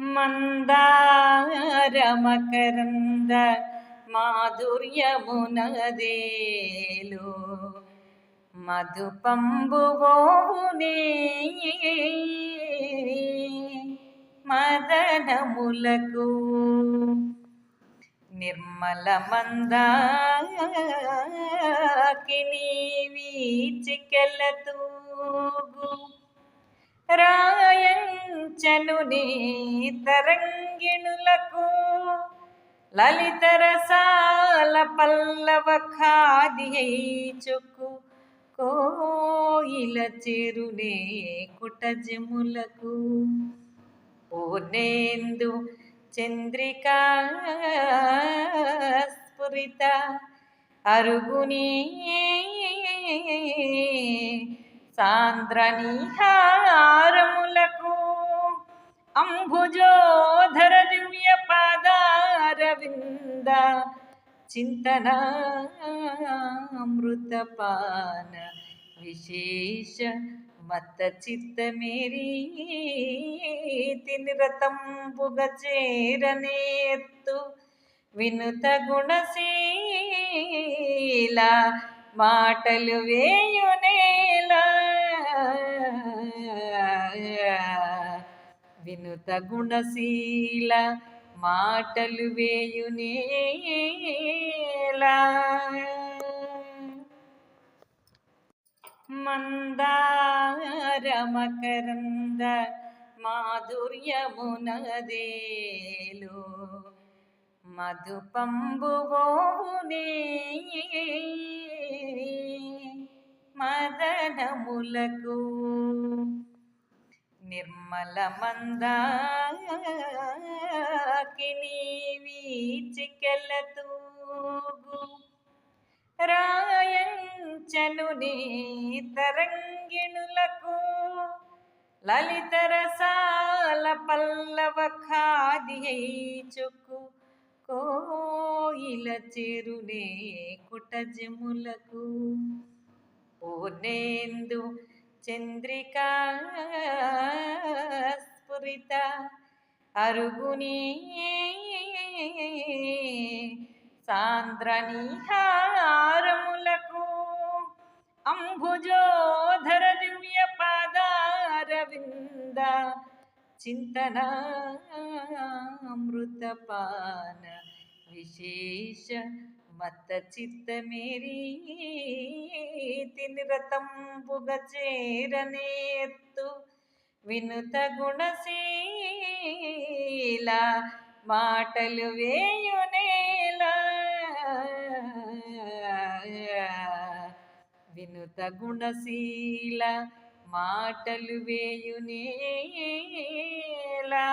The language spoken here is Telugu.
మందారమకరంద మాధుర్యమునదేలు. మధుపంబువోనే మదనములకు నిర్మల మందాకిని వీచికెలతూగు రాయంచను నీ తరంగిణులకు లలిత రసాల పల్లవ ఖాది చుక్కు కోయిల చెరునే కుటజములకు. పూర్ణేందు చంద్రికా స్ఫురిత అరుగుని సాంద్రనీహారములకు అంబుజోధర దివ్య పాదారవింద చింతన అమృతపాన విశేష మత చిత్త చిత్తమేరీ తినిరతంబుగ చేరనేత్తు వినుత గుణశీల మాటలు వేయునే వినుత గుణశీల మాటలు వేయునేలా మందార మకరంద మాధుర్యమునదేలు. మధు పంబువోనే మదనములకు నిర్మల మందాకిని వీచికెలతూగు రాయంచను నీ తరంగిణులకు లలిత రసాల పల్లవ ఖాది కోయిల చెరునే కుటజములకు. పూర్ణేందు చంద్రికా స్ఫురిత అరుగుని సాంద్రనిహారములకు అంబుజోధర దివ్య పాదారవింద చింతన అమృతపాన విశేష మత చిత్తమేరీ తినిరతంబుగ చేరనేత్తు. వినుత గుణశీల మాటలు వేయునేలా వినుత గుణశీల మాటలు వేయునేలా